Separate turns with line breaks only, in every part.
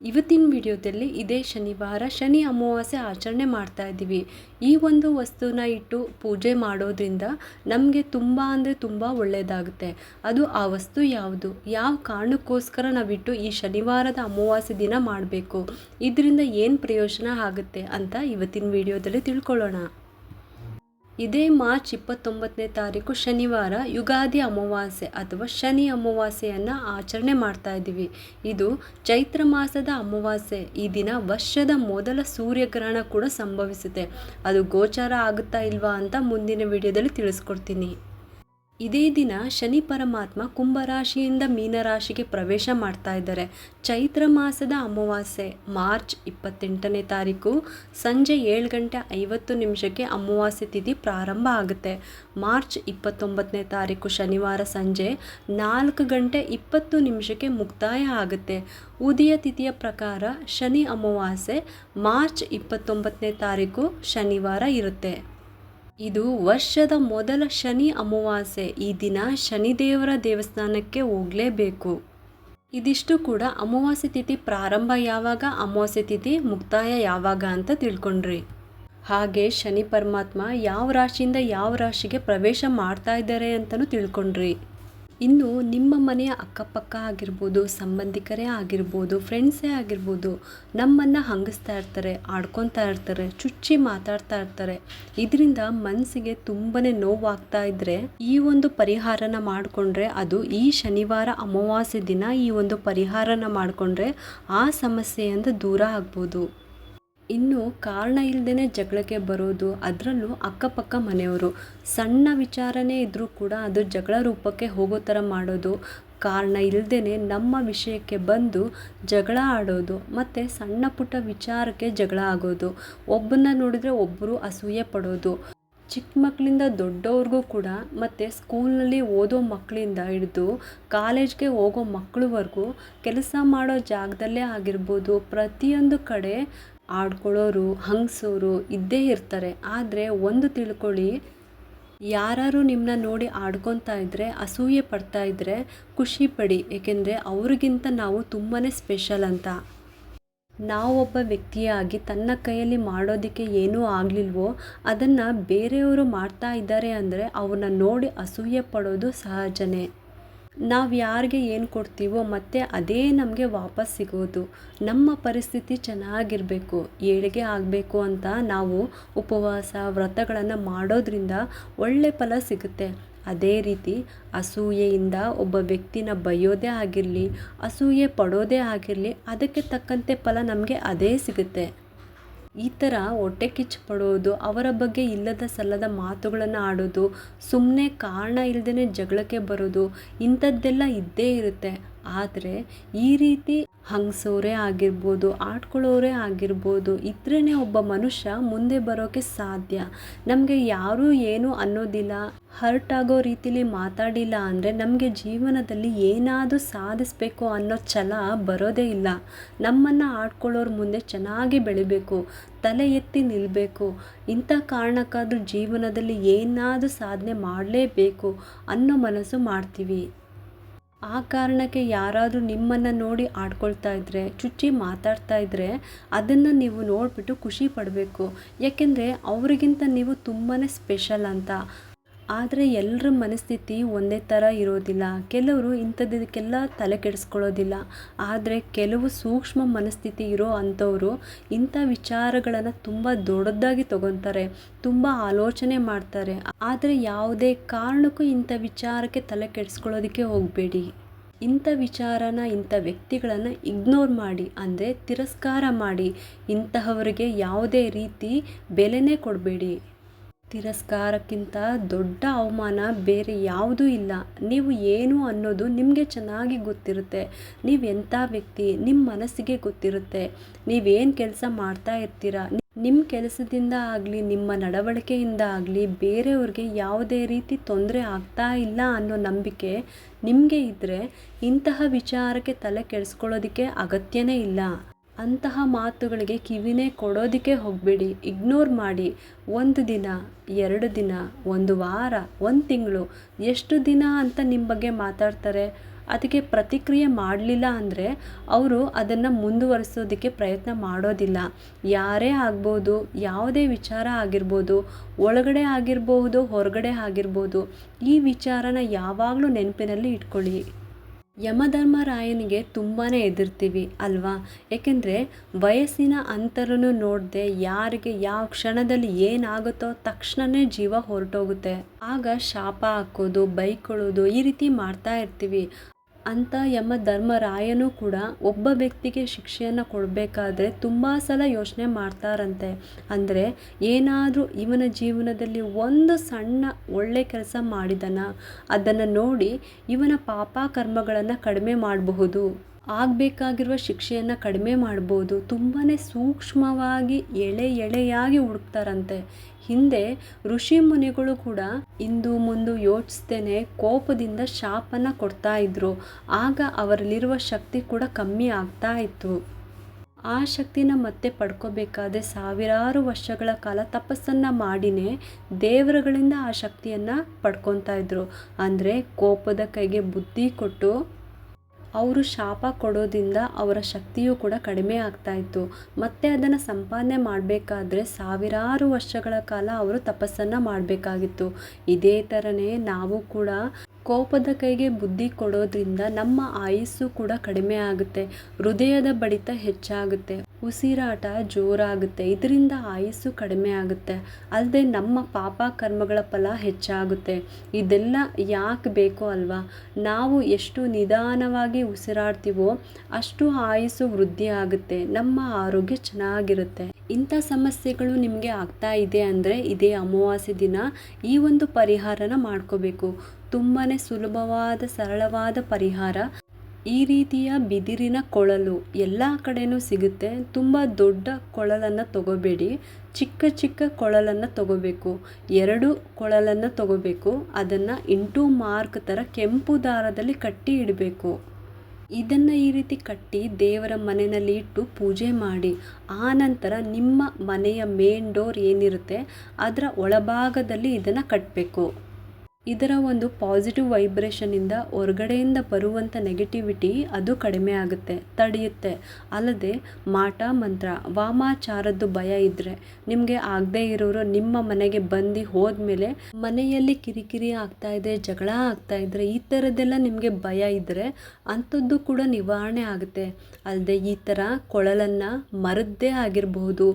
ಇವತ್ತಿನ ವಿಡಿಯೋದಲ್ಲಿ ಇದೇ ಶನಿವಾರ ಶನಿ ಅಮಾವಾಸ್ಯೆ ಆಚರಣೆ ಮಾಡ್ತಾ ಇದ್ದೀವಿ. ಈ ಒಂದು ವಸ್ತುನ ಇಟ್ಟು ಪೂಜೆ ಮಾಡೋದ್ರಿಂದ ನಮಗೆ ತುಂಬ ಅಂದರೆ ತುಂಬ ಒಳ್ಳೆಯದಾಗುತ್ತೆ ಅದು ಆ ವಸ್ತು ಯಾವುದು? ಯಾವ ಕಾರಣಕ್ಕೋಸ್ಕರ ನಾವಿಟ್ಟು ಈ ಶನಿವಾರದ ಅಮಾವಾಸ್ಯೆ ದಿನ ಮಾಡಬೇಕು? ಇದರಿಂದ ಏನು ಪ್ರಯೋಜನ ಆಗುತ್ತೆ ಅಂತ ಇವತ್ತಿನ ವಿಡಿಯೋದಲ್ಲಿ ತಿಳ್ಕೊಳ್ಳೋಣ. ಇದೇ ಮಾರ್ಚ್ ಇಪ್ಪತ್ತೊಂಬತ್ತನೇ ತಾರೀಕು ಶನಿವಾರ ಯುಗಾದಿ ಅಮಾವಾಸ್ಯೆ ಅಥವಾ ಶನಿ ಅಮಾವಾಸ್ಯೆಯನ್ನು ಆಚರಣೆ ಮಾಡ್ತಾ ಇದ್ದೀವಿ. ಇದು ಚೈತ್ರ ಮಾಸದ ಅಮಾವಾಸ್ಯೆ. ಈ ದಿನ ವರ್ಷದ ಮೊದಲ ಸೂರ್ಯಗ್ರಹಣ ಕೂಡ ಸಂಭವಿಸುತ್ತೆ. ಅದು ಗೋಚಾರ ಆಗುತ್ತಾ ಇಲ್ವಾ ಅಂತ ಮುಂದಿನ ವಿಡಿಯೋದಲ್ಲಿ ತಿಳಿಸ್ಕೊಡ್ತೀನಿ. ಇದೇ ದಿನ ಶನಿ ಪರಮಾತ್ಮ ಕುಂಭರಾಶಿಯಿಂದ ಮೀನರಾಶಿಗೆ ಪ್ರವೇಶ ಮಾಡ್ತಾ ಇದ್ದಾರೆ. ಚೈತ್ರ ಮಾಸದ ಅಮಾವಾಸ್ಯೆ, ಮಾರ್ಚ್ ಇಪ್ಪತ್ತೆಂಟನೇ ತಾರೀಕು, ಸಂಜೆ ಏಳು ಗಂಟೆ ಐವತ್ತು ನಿಮಿಷಕ್ಕೆ ಅಮಾವಾಸ್ಯೆ ತಿಥಿ ಪ್ರಾರಂಭ ಆಗುತ್ತೆ. ಮಾರ್ಚ್ ಇಪ್ಪತ್ತೊಂಬತ್ತನೇ ತಾರೀಕು ಶನಿವಾರ ಸಂಜೆ ನಾಲ್ಕು ಗಂಟೆ ಇಪ್ಪತ್ತು ನಿಮಿಷಕ್ಕೆ ಮುಕ್ತಾಯ ಆಗುತ್ತೆ. ಉದಯ ತಿಥಿಯ ಪ್ರಕಾರ ಶನಿ ಅಮಾವಾಸ್ಯೆ, ಮಾರ್ಚ್ ಇಪ್ಪತ್ತೊಂಬತ್ತನೇ ತಾರೀಕು ಶನಿವಾರ ಇರುತ್ತೆ. ಇದು ವರ್ಷದ ಮೊದಲ ಶನಿ ಅಮಾವಾಸ್ಯೆ. ಈ ದಿನ ಶನಿದೇವರ ದೇವಸ್ಥಾನಕ್ಕೆ ಹೋಗಲೇಬೇಕು. ಇದಿಷ್ಟು ಕೂಡ ಅಮಾವಾಸ್ಯೆ ತಿಥಿ ಪ್ರಾರಂಭ ಯಾವಾಗ, ಅಮಾವಾಸ್ಯೆ ತಿಥಿ ಮುಕ್ತಾಯ ಯಾವಾಗ ಅಂತ ತಿಳ್ಕೊಂಡ್ರಿ. ಹಾಗೆ ಶನಿ ಪರಮಾತ್ಮ ಯಾವ ರಾಶಿಯಿಂದ ಯಾವ ರಾಶಿಗೆ ಪ್ರವೇಶ ಮಾಡ್ತಾ ಇದ್ದಾರೆ ಅಂತಲೂ ತಿಳ್ಕೊಂಡ್ರಿ. ಇನ್ನು ನಿಮ್ಮ ಮನೆಯ ಅಕ್ಕಪಕ್ಕ ಆಗಿರ್ಬೋದು, ಸಂಬಂಧಿಕರೇ ಆಗಿರ್ಬೋದು ಫ್ರೆಂಡ್ಸೇ ಆಗಿರ್ಬೋದು, ನಮ್ಮನ್ನು ಹಂಗಿಸ್ತಾ ಇರ್ತಾರೆ ಆಡ್ಕೊತಾ ಇರ್ತಾರೆ, ಚುಚ್ಚಿ ಮಾತಾಡ್ತಾ ಇರ್ತಾರೆ. ಇದರಿಂದ ಮನಸ್ಸಿಗೆ ತುಂಬಾ ನೋವಾಗ್ತಾ ಇದ್ದರೆ ಈ ಒಂದು ಪರಿಹಾರನ ಮಾಡಿಕೊಂಡ್ರೆ ಅದು ಈ ಶನಿವಾರ ಅಮಾವಾಸ್ಯೆ ದಿನ ಈ ಒಂದು ಪರಿಹಾರನ ಮಾಡಿಕೊಂಡ್ರೆ ಆ ಸಮಸ್ಯೆಯಿಂದ ದೂರ ಆಗ್ಬೋದು. ಇನ್ನು ಕಾರಣ ಇಲ್ಲದೇ ಜಗಳಕ್ಕೆ ಬರೋದು, ಅದರಲ್ಲೂ ಅಕ್ಕಪಕ್ಕ ಮನೆಯವರು. ಸಣ್ಣ ವಿಚಾರನೇ ಇದ್ದರೂ ಕೂಡ ಅದು ಜಗಳ ರೂಪಕ್ಕೆ ಹೋಗೋ ಥರ ಮಾಡೋದು, ಕಾರಣ ಇಲ್ಲದೇ ನಮ್ಮ ವಿಷಯಕ್ಕೆ ಬಂದು ಜಗಳ ಆಡೋದು, ಮತ್ತು ಸಣ್ಣ ಪುಟ್ಟ ವಿಚಾರಕ್ಕೆ ಜಗಳ ಆಗೋದು. ಒಬ್ಬನ್ನ ನೋಡಿದರೆ ಒಬ್ಬರು ಅಸೂಯೆ ಪಡೋದು. ಚಿಕ್ಕ ಮಕ್ಕಳಿಂದ ದೊಡ್ಡವ್ರಿಗೂ ಕೂಡ, ಮತ್ತು ಸ್ಕೂಲ್ನಲ್ಲಿ ಓದೋ ಮಕ್ಕಳಿಂದ ಹಿಡಿದು ಕಾಲೇಜ್ಗೆ ಹೋಗೋ ಮಕ್ಕಳವರೆಗೂ ಕೆಲಸ ಮಾಡೋ ಜಾಗದಲ್ಲೇ ಆಗಿರ್ಬೋದು. ಪ್ರತಿಯೊಂದು ಕಡೆ ಆಡ್ಕೊಳ್ಳೋರು, ಹಂಗ್ಸೋರು ಇದ್ದೇ ಇರ್ತಾರೆ. ಆದರೆ ಒಂದು ತಿಳ್ಕೊಳ್ಳಿ ಯಾರು ನಿಮ್ಮನ್ನ ನೋಡಿ ಆಡ್ಕೊತಾ ಇದ್ದರೆ ಅಸೂಯೆ ಪಡ್ತಾ ಇದ್ದರೆ ಖುಷಿ ಪಡಿ. ಏಕೆಂದರೆ ಅವ್ರಿಗಿಂತ ನಾವು ತುಂಬಾ ಸ್ಪೆಷಲ್ ಅಂತ. ನಾವೊಬ್ಬ ವ್ಯಕ್ತಿಯಾಗಿ ತನ್ನ ಕೈಯಲ್ಲಿ ಮಾಡೋದಕ್ಕೆ ಏನೂ ಆಗಲಿಲ್ವೋ, ಅದನ್ನು ಬೇರೆಯವರು ಮಾಡ್ತಾ ಇದ್ದಾರೆ ಅಂದರೆ ಅವ್ರನ್ನ ನೋಡಿ ಅಸೂಯೆ ಪಡೋದು ಸಹಜನೇ. ನಾವು ಯಾರಿಗೆ ಏನು ಕೊಡ್ತೀವೋ ಮತ್ತೆ ಅದೇ ನಮಗೆ ವಾಪಸ್ ಸಿಗೋದು. ನಮ್ಮ ಪರಿಸ್ಥಿತಿ ಚೆನ್ನಾಗಿರಬೇಕು, ಏಳಿಗೆ ಆಗಬೇಕು ಅಂತ ನಾವು ಉಪವಾಸ, ವ್ರತಗಳನ್ನು ಮಾಡೋದ್ರಿಂದ ಒಳ್ಳೆ ಫಲ ಸಿಗುತ್ತೆ. ಅದೇ ರೀತಿ ಅಸೂಯೆಯಿಂದ ಒಬ್ಬ ವ್ಯಕ್ತಿನ ಬೈಯೋದೇ ಆಗಿರಲಿ, ಅಸೂಯೆ ಪಡೋದೇ ಆಗಿರಲಿ, ಅದಕ್ಕೆ ತಕ್ಕಂತೆ ಫಲ ನಮಗೆ ಅದೇ ಸಿಗುತ್ತೆ. ಈ ಥರ ಹೊಟ್ಟೆ ಕಿಚ್ಚು ಪಡೋದು, ಅವರ ಬಗ್ಗೆ ಇಲ್ಲದ ಸಲ್ಲದ ಮಾತುಗಳನ್ನು ಆಡೋದು ಸುಮ್ಮನೆ ಕಾರಣ ಇಲ್ಲದೇ ಜಗಳಕ್ಕೆ ಬರೋದು, ಇಂಥದ್ದೆಲ್ಲ ಇದ್ದೇ ಇರುತ್ತೆ. ಆದರೆ ಈ ರೀತಿ ಹಂಗ್ಸೋರೇ ಆಗಿರ್ಬೋದು ಆಡ್ಕೊಳ್ಳೋರೇ ಆಗಿರ್ಬೋದು ಇದ್ರೇ ಒಬ್ಬ ಮನುಷ್ಯ ಮುಂದೆ ಬರೋಕ್ಕೆ ಸಾಧ್ಯ. ನಮಗೆ ಯಾರೂ ಏನೂ ಅನ್ನೋದಿಲ್ಲ. ಹರ್ಟ್ ಆಗೋ ರೀತಿಲಿ ಮಾತಾಡಿಲ್ಲ ಅಂದರೆ ನಮಗೆ ಜೀವನದಲ್ಲಿ ಏನಾದರೂ ಸಾಧಿಸಬೇಕು ಅನ್ನೋ ಛಲ ಬರೋದೇ ಇಲ್ಲ. ನಮ್ಮನ್ನು ಆಡ್ಕೊಳ್ಳೋರ ಮುಂದೆ ಚೆನ್ನಾಗಿ ಬೆಳಿಬೇಕು, ತಲೆ ಎತ್ತಿ ನಿಲ್ಲಬೇಕು ಇಂಥ ಕಾರಣಕ್ಕಾದರೂ ಜೀವನದಲ್ಲಿ ಏನಾದರೂ ಸಾಧನೆ ಮಾಡಲೇಬೇಕು ಅನ್ನೋ ಮನಸ್ಸು ಮಾಡ್ತೀವಿ. ಆ ಕಾರಣಕ್ಕೆ ಯಾರಾದರೂ ನಿಮ್ಮನ್ನು ನೋಡಿ ಆಡ್ಕೊಳ್ತಾ ಇದ್ದರೆ ಚುಚ್ಚಿ ಮಾತಾಡ್ತಾ ಇದ್ದರೆ ಅದನ್ನು ನೀವು ನೋಡಿಬಿಟ್ಟು ಖುಷಿ ಪಡಬೇಕು. ಯಾಕೆಂದರೆ ಅವರಿಗಿಂತ ನೀವು ತುಂಬಾ ಸ್ಪೆಷಲ್ ಅಂತ. ಆದರೆ ಎಲ್ಲರ ಮನಸ್ಥಿತಿ ಒಂದೇ ಥರ ಇರೋದಿಲ್ಲ. ಕೆಲವರು ಇಂಥದ್ದಕ್ಕೆಲ್ಲ ತಲೆ ಕೆಡಿಸ್ಕೊಳ್ಳೋದಿಲ್ಲ. ಆದರೆ ಕೆಲವು ಸೂಕ್ಷ್ಮ ಮನಸ್ಥಿತಿ ಇರೋ ಅಂಥವರು ಇಂಥ ವಿಚಾರಗಳನ್ನು ತುಂಬ ದೊಡ್ಡದಾಗಿ ತಗೊತಾರೆ, ತುಂಬ ಆಲೋಚನೆ ಮಾಡ್ತಾರೆ. ಆದರೆ ಯಾವುದೇ ಕಾರಣಕ್ಕೂ ಇಂಥ ವಿಚಾರಕ್ಕೆ ತಲೆ ಕೆಡಿಸ್ಕೊಳ್ಳೋದಕ್ಕೆ ಹೋಗಬೇಡಿ. ಇಂಥ ವಿಚಾರನ, ಇಂಥ ವ್ಯಕ್ತಿಗಳನ್ನು ಇಗ್ನೋರ್ ಮಾಡಿ, ಅಂದರೆ ತಿರಸ್ಕಾರ ಮಾಡಿ ಇಂತಹವರಿಗೆ ಯಾವುದೇ ರೀತಿ ಬೆಲೆನೇ ಕೊಡಬೇಡಿ. ತಿರಸ್ಕಾರಕ್ಕಿಂತ ದೊಡ್ಡ ಅವಮಾನ ಬೇರೆ ಯಾವುದೂ ಇಲ್ಲ. ನೀವು ಏನು ಅನ್ನೋದು ನಿಮಗೆ ಚೆನ್ನಾಗಿ ಗೊತ್ತಿರುತ್ತೆ. ನೀವು ಎಂಥ ವ್ಯಕ್ತಿ ನಿಮ್ಮ ಮನಸ್ಸಿಗೆ ಗೊತ್ತಿರುತ್ತೆ. ನೀವೇನು ಕೆಲಸ ಮಾಡ್ತಾ ಇರ್ತೀರ. ನಿಮ್ಮ ಕೆಲಸದಿಂದ ಆಗಲಿ, ನಿಮ್ಮ ನಡವಳಿಕೆಯಿಂದ ಆಗಲಿ, ಬೇರೆಯವ್ರಿಗೆ ಯಾವುದೇ ರೀತಿ ತೊಂದರೆ ಆಗ್ತಾ ಇಲ್ಲ ಅನ್ನೋ ನಂಬಿಕೆ ನಿಮಗೆ ಇದ್ದರೆ ಇಂತಹ ವಿಚಾರಕ್ಕೆ ತಲೆ ಕೆಡಿಸ್ಕೊಳ್ಳೋದಕ್ಕೆ ಅಗತ್ಯನೇ ಇಲ್ಲ. ಅಂತಹ ಮಾತುಗಳಿಗೆ ಕಿವಿನೇ ಕೊಡೋದಕ್ಕೆ ಹೋಗಬೇಡಿ. ಇಗ್ನೋರ್ ಮಾಡಿ. ಒಂದು ದಿನ, ಎರಡು ದಿನ, ಒಂದು ವಾರ, ಒಂದು ತಿಂಗಳು, ಎಷ್ಟು ದಿನ ಅಂತ ನಿಮ್ಮ ಬಗ್ಗೆ ಮಾತಾಡ್ತಾರೆ? ಅದಕ್ಕೆ ಪ್ರತಿಕ್ರಿಯೆ ಮಾಡಲಿಲ್ಲ ಅಂದರೆ ಅವರು ಅದನ್ನು ಮುಂದುವರಿಸೋದಕ್ಕೆ ಪ್ರಯತ್ನ ಮಾಡೋದಿಲ್ಲ. ಯಾರೇ ಆಗ್ಬೋದು, ಯಾವುದೇ ವಿಚಾರ ಆಗಿರ್ಬೋದು, ಒಳಗಡೆ ಆಗಿರಬಹುದು, ಹೊರಗಡೆ ಆಗಿರ್ಬೋದು, ಈ ವಿಚಾರನ ಯಾವಾಗಲೂ ನೆನಪಿನಲ್ಲಿ ಇಟ್ಕೊಳ್ಳಿ. ಯಮಧರ್ಮರಾಯನಿಗೆ ತುಂಬಾ ಎದುರ್ತೀವಿ ಅಲ್ವಾ? ಏಕೆಂದರೆ ವಯಸ್ಸಿನ ಅಂತರನೂ ನೋಡದೆ ಯಾರಿಗೆ ಯಾವ ಕ್ಷಣದಲ್ಲಿ ಏನಾಗುತ್ತೋ ತಕ್ಷಣವೇ ಜೀವ ಹೊರಟೋಗುತ್ತೆ. ಆಗ ಶಾಪ ಹಾಕೋದು, ಬೈಕೊಳ್ಳೋದು ಈ ರೀತಿ ಮಾಡ್ತಾ ಇರ್ತೀವಿ. ಅಂತ ಯಮ ಧರ್ಮರಾಯನೂ ಕೂಡ ಒಬ್ಬ ವ್ಯಕ್ತಿಗೆ ಶಿಕ್ಷೆಯನ್ನು ಕೊಡಬೇಕಾದ್ರೆ ತುಂಬ ಸಲ ಯೋಚನೆ ಮಾಡ್ತಾರಂತೆ. ಅಂದರೆ ಏನಾದರೂ ಇವನ ಜೀವನದಲ್ಲಿ ಒಂದು ಸಣ್ಣ ಒಳ್ಳೆ ಕೆಲಸ ಮಾಡಿದನ, ಅದನ್ನು ನೋಡಿ ಇವನ ಪಾಪ ಕರ್ಮಗಳನ್ನು ಕಡಿಮೆ ಮಾಡಬಹುದು. ಆಗಬೇಕಾಗಿರುವ ಶಿಕ್ಷೆಯನ್ನು ಕಡಿಮೆ ಮಾಡ್ಬೋದು. ತುಂಬಾ ಸೂಕ್ಷ್ಮವಾಗಿ ಎಳೆ ಎಳೆಯಾಗಿ ಹುಡುಕ್ತಾರಂತೆ. ಹಿಂದೆ ಋಷಿ ಮುನಿಗಳು ಕೂಡ ಇಂದು ಮುಂದು ಯೋಚಿಸ್ತೇನೆ, ಕೋಪದಿಂದ ಶಾಪನ ಕೊಡ್ತಾ ಇದ್ರು. ಆಗ ಅವರಲ್ಲಿರುವ ಶಕ್ತಿ ಕೂಡ ಕಮ್ಮಿ ಆಗ್ತಾ ಇತ್ತು. ಆ ಶಕ್ತಿನ ಮತ್ತೆ ಪಡ್ಕೋಬೇಕಾದ್ರೆ ಸಾವಿರಾರು ವರ್ಷಗಳ ಕಾಲ ತಪಸ್ಸನ್ನು ಮಾಡಿನೇ ದೇವರುಗಳಿಂದ ಆ ಶಕ್ತಿಯನ್ನು ಪಡ್ಕೊತಾ ಇದ್ರು. ಅಂದರೆ ಕೋಪದ ಕೈಗೆ ಬುದ್ಧಿ ಕೊಟ್ಟು ಅವರು ಶಾಪ ಕೊಡೋದ್ರಿಂದ ಅವರ ಶಕ್ತಿಯೂ ಕೂಡ ಕಡಿಮೆ ಆಗ್ತಾ ಇತ್ತು. ಮತ್ತೆ ಅದನ್ನು ಸಂಪಾದನೆ ಮಾಡಬೇಕಾದ್ರೆ ಸಾವಿರಾರು ವರ್ಷಗಳ ಕಾಲ ಅವರು ತಪಸ್ಸನ್ನು ಮಾಡಬೇಕಾಗಿತ್ತು. ಇದೇ ಥರನೇ ನಾವು ಕೂಡ ಕೋಪದ ಕೈಗೆ ಬುದ್ಧಿ ಕೊಡೋದ್ರಿಂದ ನಮ್ಮ ಆಯಸ್ಸು ಕೂಡ ಕಡಿಮೆ ಆಗುತ್ತೆ. ಹೃದಯದ ಬಡಿತ ಹೆಚ್ಚಾಗುತ್ತೆ. ಉಸಿರಾಟ ಜೋರಾಗುತ್ತೆ. ಇದರಿಂದ ಆಯಸ್ಸು ಕಡಿಮೆ ಆಗುತ್ತೆ. ಅಲ್ಲದೆ ನಮ್ಮ ಪಾಪ ಕರ್ಮಗಳ ಫಲ ಹೆಚ್ಚಾಗುತ್ತೆ. ಇದೆಲ್ಲ ಯಾಕೆ ಬೇಕೋ ಅಲ್ವಾ? ನಾವು ಎಷ್ಟು ನಿಧಾನವಾಗಿ ಉಸಿರಾಡ್ತೀವೋ ಅಷ್ಟು ಆಯುಸ್ಸು ವೃದ್ಧಿ ಆಗುತ್ತೆ. ನಮ್ಮ ಆರೋಗ್ಯ ಚೆನ್ನಾಗಿರುತ್ತೆ. ಇಂಥ ಸಮಸ್ಯೆಗಳು ನಿಮಗೆ ಆಗ್ತಾ ಇದೆ ಅಂದರೆ ಇದೇ ಅಮಾವಾಸ್ಯೆ ದಿನ ಈ ಒಂದು ಪರಿಹಾರನ ಮಾಡ್ಕೋಬೇಕು. ತುಂಬಾ ಸುಲಭವಾದ, ಸರಳವಾದ ಪರಿಹಾರ. ಈ ರೀತಿಯ ಬಿದಿರಿನ ಕೊಳಲು ಎಲ್ಲ ಕಡೆಯೂ ಸಿಗುತ್ತೆ. ತುಂಬ ದೊಡ್ಡ ಕೊಳಲನ್ನು ತಗೋಬೇಡಿ. ಚಿಕ್ಕ ಚಿಕ್ಕ ಕೊಳಲನ್ನು ತಗೋಬೇಕು. ಎರಡು ಕೊಳಲನ್ನು ತಗೋಬೇಕು. ಅದನ್ನು ಇಂಟು ಮಾರ್ಕ್ ಥರ ಕೆಂಪು ದಾರದಲ್ಲಿ ಕಟ್ಟಿ ಇಡಬೇಕು. ಇದನ್ನು ಈ ರೀತಿ ಕಟ್ಟಿ ದೇವರ ಮನೆಯಲ್ಲಿ ಇಟ್ಟು ಪೂಜೆ ಮಾಡಿ. ಆನಂತರ ನಿಮ್ಮ ಮನೆಯ ಮೇನ್ ಡೋರ್ ಏನಿರುತ್ತೆ, ಅದರ ಒಳಭಾಗದಲ್ಲಿ ಇದನ್ನು ಕಟ್ಟಬೇಕು ಇದರ ಒಂದು ಪಾಸಿಟಿವ್ ವೈಬ್ರೇಷನಿಂದ ಹೊರಗಡೆಯಿಂದ ಬರುವಂಥ ನೆಗೆಟಿವಿಟಿ ಅದು ಕಡಿಮೆ ಆಗುತ್ತೆ, ತಡೆಯುತ್ತೆ. ಅಲ್ಲದೆ ಮಾಟ, ಮಂತ್ರ, ವಾಮಾಚಾರದ್ದು ಭಯ ಇದ್ದರೆ ನಿಮಗೆ ಆಗದೇ ಇರೋರು ನಿಮ್ಮ ಮನೆಗೆ ಬಂದು ಹೋದ್ಮೇಲೆ ಮನೆಯಲ್ಲಿ ಕಿರಿಕಿರಿ ಆಗ್ತಾ ಇದೆ, ಜಗಳ ಆಗ್ತಾ ಇದ್ದರೆ ಈ ಥರದ್ದೆಲ್ಲ ನಿಮಗೆ ಭಯ ಇದ್ದರೆ ಅಂಥದ್ದು ಕೂಡ ನಿವಾರಣೆ ಆಗುತ್ತೆ. ಅಲ್ಲದೆ ಈ ಥರ ಕೊಳಲನ್ನು ಮರದ್ದೇ ಆಗಿರ್ಬೋದು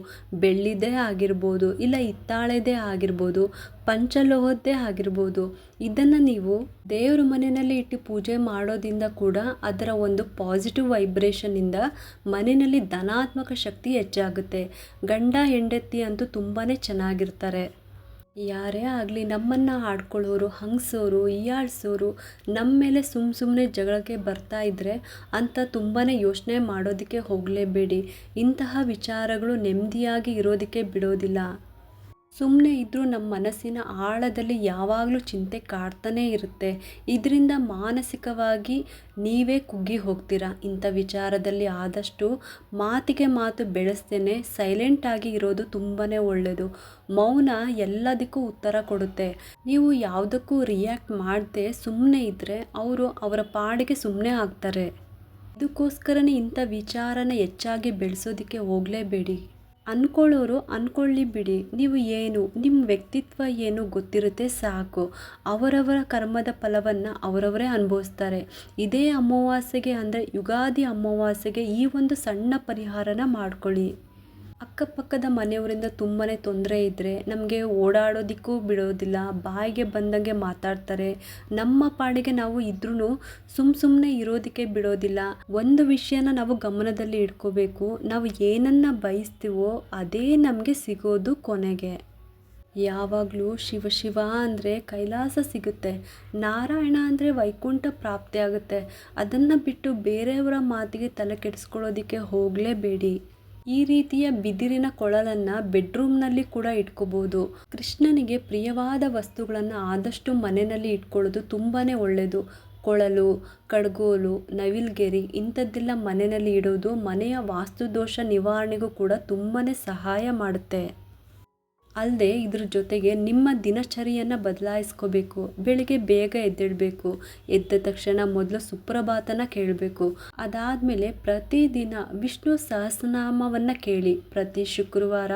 ಬೆಳ್ಳಿದೇ ಆಗಿರ್ಬೋದು, ಇಲ್ಲ ಹಿತ್ತಾಳೆದೇ ಆಗಿರ್ಬೋದು, ಪಂಚಲೋಹದ್ದೇ ಆಗಿರ್ಬೋದು ಇದನ್ನು ನೀವು ದೇವರ ಮನೆಯಲ್ಲಿ ಇಟ್ಟು ಪೂಜೆ ಮಾಡೋದಿಂದ ಕೂಡ ಅದರ ಒಂದು ಪಾಸಿಟಿವ್ ವೈಬ್ರೇಷನ್ನಿಂದ ಮನೆಯಲ್ಲಿ ಧನಾತ್ಮಕ ಶಕ್ತಿ ಹೆಚ್ಚಾಗುತ್ತೆ. ಗಂಡ, ಹೆಂಡತಿ ಅಂತೂ ತುಂಬಾ ಚೆನ್ನಾಗಿರ್ತಾರೆ. ಯಾರೇ ಆಗಲಿ ನಮ್ಮನ್ನು ಆಡ್ಕೊಳ್ಳೋರು, ಹಂಗ್ಸೋರು, ಹೀಯಾಳ್ಸೋರು ನಮ್ಮ ಮೇಲೆ ಸುಮ್ಮ ಸುಮ್ಮನೆ ಜಗಳಕ್ಕೆ ಬರ್ತಾ ಇದ್ದರೆ ಅಂತ ತುಂಬಾ ಯೋಚನೆ ಮಾಡೋದಕ್ಕೆ ಹೋಗಲೇಬೇಡಿ. ಇಂತಹ ವಿಚಾರಗಳು ನೆಮ್ಮದಿಯಾಗಿ ಇರೋದಕ್ಕೆ ಬಿಡೋದಿಲ್ಲ. ಸುಮ್ಮನೆ ಇದ್ದರೂ ನಮ್ಮ ಮನಸ್ಸಿನ ಆಳದಲ್ಲಿ ಯಾವಾಗಲೂ ಚಿಂತೆ ಕಾಡ್ತಾನೇ ಇರುತ್ತೆ. ಇದರಿಂದ ಮಾನಸಿಕವಾಗಿ ನೀವೇ ಕುಗ್ಗಿ ಹೋಗ್ತೀರಾ? ಇಂಥ ವಿಚಾರದಲ್ಲಿ ಆದಷ್ಟು ಮಾತಿಗೆ ಮಾತು ಬೆಳೆಸ್ತೇನೆ. ಸೈಲೆಂಟಾಗಿ ಇರೋದು ತುಂಬಾ ಒಳ್ಳೆಯದು ಮೌನ ಎಲ್ಲದಕ್ಕೂ ಉತ್ತರ ಕೊಡುತ್ತೆ. ನೀವು ಯಾವುದಕ್ಕೂ ರಿಯಾಕ್ಟ್ ಮಾಡದೆ ಸುಮ್ಮನೆ ಇದ್ದರೆ ಅವರು ಅವರ ಪಾಡಿಗೆ ಸುಮ್ಮನೆ ಆಗ್ತಾರೆ. ಇದಕ್ಕೋಸ್ಕರನೇ ಇಂಥ ವಿಚಾರನ ಹೆಚ್ಚಾಗಿ ಬೆಳೆಸೋದಕ್ಕೆ ಹೋಗಲೇಬೇಡಿ. ಅಂದ್ಕೊಳ್ಳೋರು ಅಂದ್ಕೊಳ್ಳಿ ಬಿಡಿ. ನೀವು ಏನು? ನಿಮ್ಮ ವ್ಯಕ್ತಿತ್ವ ಏನು ಗೊತ್ತಿರುತ್ತೆ ಸಾಕು. ಅವರವರ ಕರ್ಮದ ಫಲವನ್ನು ಅವರವರೇ ಅನುಭವಿಸ್ತಾರೆ. ಇದೇ ಅಮಾವಾಸ್ಯೆಗೆ ಅಂದರೆ ಯುಗಾದಿ ಅಮಾವಾಸ್ಯೆಗೆ ಈ ಒಂದು ಸಣ್ಣ ಪರಿಹಾರನ ಮಾಡ್ಕೊಳ್ಳಿ. ಅಕ್ಕಪಕ್ಕದ ಮನೆಯವರಿಂದ ತುಂಬಾ ತೊಂದರೆ ಇದ್ದರೆ ನಮಗೆ ಓಡಾಡೋದಕ್ಕೂ ಬಿಡೋದಿಲ್ಲ, ಬಾಯಿಗೆ ಬಂದಂಗೆ ಮಾತಾಡ್ತಾರೆ. ನಮ್ಮ ಪಾಡಿಗೆ ನಾವು ಇದ್ರೂ ಸುಮ್ಮ ಸುಮ್ಮನೆ ಇರೋದಕ್ಕೆ ಬಿಡೋದಿಲ್ಲ. ಒಂದು ವಿಷಯನ ನಾವು ಗಮನದಲ್ಲಿ ಇಟ್ಕೋಬೇಕು. ನಾವು ಏನನ್ನು ಬಯಸ್ತೀವೋ ಅದೇ ನಮಗೆ ಸಿಗೋದು ಕೊನೆಗೆ. ಯಾವಾಗಲೂ ಶಿವ ಶಿವ ಅಂದರೆ ಕೈಲಾಸ ಸಿಗುತ್ತೆ. ನಾರಾಯಣ ಅಂದರೆ ವೈಕುಂಠ ಪ್ರಾಪ್ತಿ ಆಗುತ್ತೆ ಅದನ್ನು ಬಿಟ್ಟು ಬೇರೆಯವರ ಮಾತಿಗೆ ತಲೆ ಕೆಡಿಸ್ಕೊಳ್ಳೋದಕ್ಕೆ ಹೋಗಲೇಬೇಡಿ. ಈ ರೀತಿಯ ಬಿದಿರಿನ ಕೊಳಲನ್ನು ಬೆಡ್ರೂಮ್ನಲ್ಲಿ ಕೂಡ ಇಟ್ಕೋಬೋದು. ಕೃಷ್ಣನಿಗೆ ಪ್ರಿಯವಾದ ವಸ್ತುಗಳನ್ನು ಆದಷ್ಟು ಮನೆಯಲ್ಲಿ ಇಟ್ಕೊಳ್ಳೋದು ತುಂಬಾ ಒಳ್ಳೆಯದು ಕೊಳಲು, ಕಡ್ಗೋಲು, ನವಿಲ್ಗೆರಿ ಇಂಥದ್ದೆಲ್ಲ ಮನೆಯಲ್ಲಿ ಇಡೋದು ಮನೆಯ ವಾಸ್ತುದೋಷ ನಿವಾರಣೆಗೂ ಕೂಡ ತುಂಬಾ ಸಹಾಯ ಮಾಡುತ್ತೆ. ಅಲ್ಲದೆ ಇದ್ರ ಜೊತೆಗೆ ನಿಮ್ಮ ದಿನಚರಿಯನ್ನು ಬದಲಾಯಿಸ್ಕೋಬೇಕು. ಬೆಳಿಗ್ಗೆ ಬೇಗ ಎದ್ದೇಳಬೇಕು. ಎದ್ದ ತಕ್ಷಣ ಮೊದಲು ಸುಪ್ರಭಾತನ ಕೇಳಬೇಕು. ಅದಾದಮೇಲೆ ಪ್ರತಿದಿನ ವಿಷ್ಣು ಸಹಸ್ರನಾಮವನ್ನು ಕೇಳಿ. ಪ್ರತಿ ಶುಕ್ರವಾರ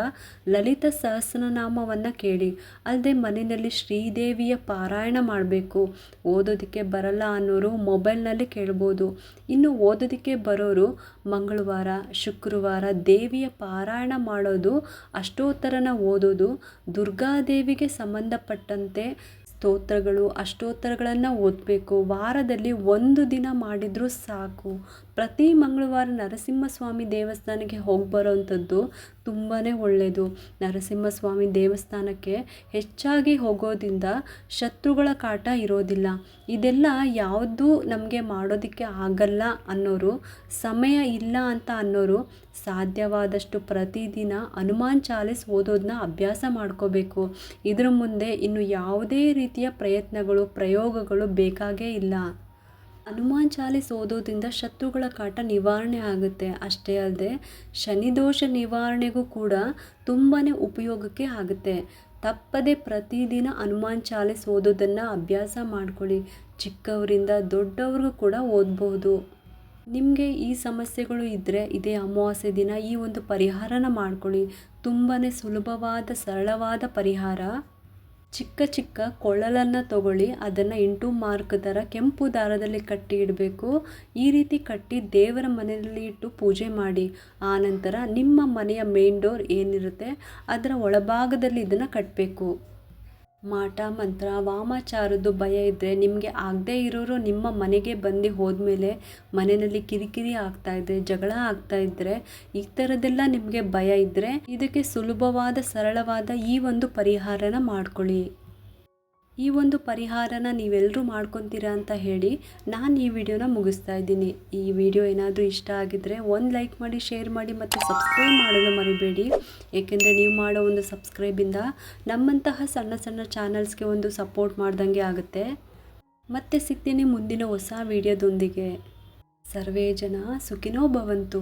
ಲಲಿತ ಸಹಸ್ರನಾಮವನ್ನು ಕೇಳಿ. ಅಲ್ಲದೆ ಮನೆಯಲ್ಲಿ ಶ್ರೀದೇವಿಯ ಪಾರಾಯಣ ಮಾಡಬೇಕು. ಓದೋದಕ್ಕೆ ಬರಲ್ಲ ಅನ್ನೋರು ಮೊಬೈಲ್ನಲ್ಲಿ ಕೇಳ್ಬೋದು. ಇನ್ನು ಓದೋದಕ್ಕೆ ಬರೋರು ಮಂಗಳವಾರ, ಶುಕ್ರವಾರ ದೇವಿಯ ಪಾರಾಯಣ ಮಾಡೋದು ಅಷ್ಟೋತ್ತರನ ಓದೋದು ದುರ್ಗಾದೇವಿಗೆ ಸಂಬಂಧಪಟ್ಟಂತೆ ಸ್ತೋತ್ರಗಳು, ಅಷ್ಟೋತ್ತರಗಳನ್ನು ಓದಬೇಕು. ವಾರದಲ್ಲಿ ಒಂದು ದಿನ ಮಾಡಿದರೂ ಸಾಕು. ಪ್ರತಿ ಮಂಗಳವಾರ ನರಸಿಂಹಸ್ವಾಮಿ ದೇವಸ್ಥಾನಕ್ಕೆ ಹೋಗಿ ಬರೋವಂಥದ್ದು ತುಂಬಾ ಒಳ್ಳೆಯದು ನರಸಿಂಹಸ್ವಾಮಿ ದೇವಸ್ಥಾನಕ್ಕೆ ಹೆಚ್ಚಾಗಿ ಹೋಗೋದ್ರಿಂದ ಶತ್ರುಗಳ ಕಾಟ ಇರೋದಿಲ್ಲ. ಇದೆಲ್ಲ ಯಾವುದು ನಮಗೆ ಮಾಡೋದಕ್ಕೆ ಆಗಲ್ಲ ಅನ್ನೋರು, ಸಮಯ ಇಲ್ಲ ಅಂತ ಅನ್ನೋರು ಸಾಧ್ಯವಾದಷ್ಟು ಪ್ರತಿದಿನ ಹನುಮಾನ್ ಚಾಲಿಸ್ ಓದೋದನ್ನ ಅಭ್ಯಾಸ ಮಾಡ್ಕೋಬೇಕು. ಇದರ ಮುಂದೆ ಇನ್ನು ಯಾವುದೇ ರೀತಿಯ ಪ್ರಯತ್ನಗಳು, ಪ್ರಯೋಗಗಳು ಬೇಕಾಗೇ ಇಲ್ಲ. ಹನುಮಾನ್ ಚಾಲಿಸ್ ಓದೋದ್ರಿಂದ ಶತ್ರುಗಳ ಕಾಟ ನಿವಾರಣೆ ಆಗುತ್ತೆ. ಅಷ್ಟೇ ಅಲ್ಲದೆ ಶನಿದೋಷ ನಿವಾರಣೆಗೂ ಕೂಡ ತುಂಬಾ ಉಪಯೋಗಕ್ಕೆ ಆಗುತ್ತೆ. ತಪ್ಪದೆ ಪ್ರತಿದಿನ ಹನುಮಾನ್ ಚಾಲಿಸ್ ಓದೋದನ್ನು ಅಭ್ಯಾಸ ಮಾಡ್ಕೊಳ್ಳಿ. ಚಿಕ್ಕವರಿಂದ ದೊಡ್ಡವ್ರಿಗೂ ಕೂಡ ಓದ್ಬೋದು. ನಿಮಗೆ ಈ ಸಮಸ್ಯೆಗಳು ಇದ್ದರೆ ಇದೇ ಅಮಾವಾಸ್ಯೆ ದಿನ ಈ ಒಂದು ಪರಿಹಾರನ ಮಾಡ್ಕೊಳ್ಳಿ. ತುಂಬಾ ಸುಲಭವಾದ, ಸರಳವಾದ ಪರಿಹಾರ. ಚಿಕ್ಕ ಚಿಕ್ಕ ಕೊಳಲನ್ನು ತಗೊಳ್ಳಿ, ಅದನ್ನು ಇಂಟು ಮಾರ್ಕ್ ಥರ ಕೆಂಪು ದಾರದಲ್ಲಿ ಕಟ್ಟಿ ಇಡಬೇಕು. ಈ ರೀತಿ ಕಟ್ಟಿ ದೇವರ ಮನೆಯಲ್ಲಿ ಇಟ್ಟು ಪೂಜೆ ಮಾಡಿ. ಆನಂತರ ನಿಮ್ಮ ಮನೆಯ ಮೇನ್ ಡೋರ್ ಏನಿರುತ್ತೆ, ಅದರ ಒಳಭಾಗದಲ್ಲಿ ಇದನ್ನು ಕಟ್ಟಬೇಕು ಮಾಟ, ಮಂತ್ರ, ವಾಮಾಚಾರದ್ದು ಭಯ ಇದ್ದರೆ ನಿಮಗೆ ಆಗದೇ ಇರೋರು ನಿಮ್ಮ ಮನೆಗೆ ಬಂದು ಹೋದ್ಮೇಲೆ ಮನೆಯಲ್ಲಿ ಕಿರಿಕಿರಿ ಆಗ್ತಾ ಇದ್ದರೆ ಜಗಳ ಆಗ್ತಾ ಇದ್ದರೆ ಈ ಥರದ್ದೆಲ್ಲ ನಿಮಗೆ ಭಯ ಇದ್ದರೆ ಇದಕ್ಕೆ ಸುಲಭವಾದ, ಸರಳವಾದ ಈ ಒಂದು ಪರಿಹಾರನ ಮಾಡ್ಕೊಳ್ಳಿ. ಈ ಒಂದು ಪರಿಹಾರನ ನೀವೆಲ್ಲರೂ ಮಾಡ್ಕೊತೀರಾ ಅಂತ ಹೇಳಿ ನಾನು ಈ ವಿಡಿಯೋನ ಮುಗಿಸ್ತಾ ಇದ್ದೀನಿ. ಈ ವಿಡಿಯೋ ಏನಾದರೂ ಇಷ್ಟ ಆಗಿದ್ದರೆ ಒಂದು ಲೈಕ್ ಮಾಡಿ, ಶೇರ್ ಮಾಡಿ ಮತ್ತು ಸಬ್ಸ್ಕ್ರೈಬ್ ಮಾಡೋದು ಮರಿಬೇಡಿ. ಏಕೆಂದರೆ ನೀವು ಮಾಡೋ ಒಂದು ಸಬ್ಸ್ಕ್ರೈಬಿಂದ ನಮ್ಮಂತಹ ಸಣ್ಣ ಸಣ್ಣ ಚಾನಲ್ಸ್ಗೆ ಒಂದು ಸಪೋರ್ಟ್ ಮಾಡ್ದಂಗೆ ಆಗುತ್ತೆ. ಮತ್ತೆ ಸಿಗ್ತೀನಿ ಮುಂದಿನ ಹೊಸ ವಿಡಿಯೋದೊಂದಿಗೆ. ಸರ್ವೇ ಜನ ಸುಖಿನೋ ಭವಂತು.